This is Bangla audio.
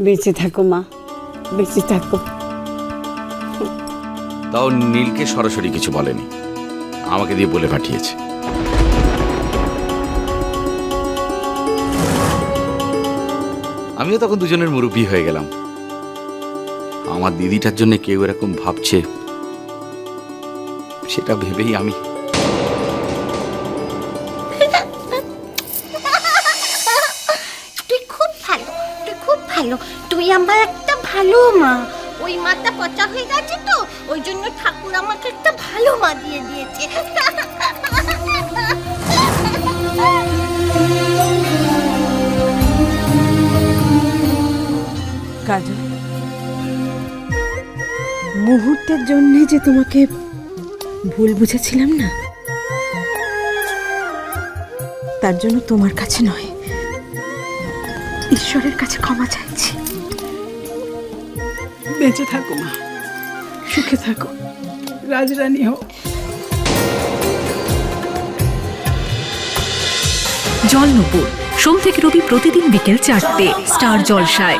বেঁচে থাকো, মা। বেঁচে থাকো। তাও নীলকে সরাসরি কিছু বলেনি। আমাকে দিয়ে বলে পাঠিয়েছে। আমিও তখন দুজনের মুরব্বী হয়ে গেলাম। আমার দিদিটার জন্য কেউ এরকম ভাবছে, সেটা ভেবেই আমি ভালো তুই আমার একটা ভালো মা। ওই মাটা পচা হয়ে গেছে তো, ওই জন্য ঠাকুর আমাকে একটা ভালো মা দিয়ে দিয়েছে। কাজল, মুহূর্তের জন্যে যে তোমাকে ভুল বুঝেছিলাম না, তার জন্য তোমার কাছে নয়। ঈশ্বরের কাছে ক্ষমা চাইছি। বেঁচে থাকো মা। সুখে থাকো। রাজরানী হোক জল নপুর সোম থেকে রবি প্রতিদিন বিকেল চারটে স্টার জলসায়।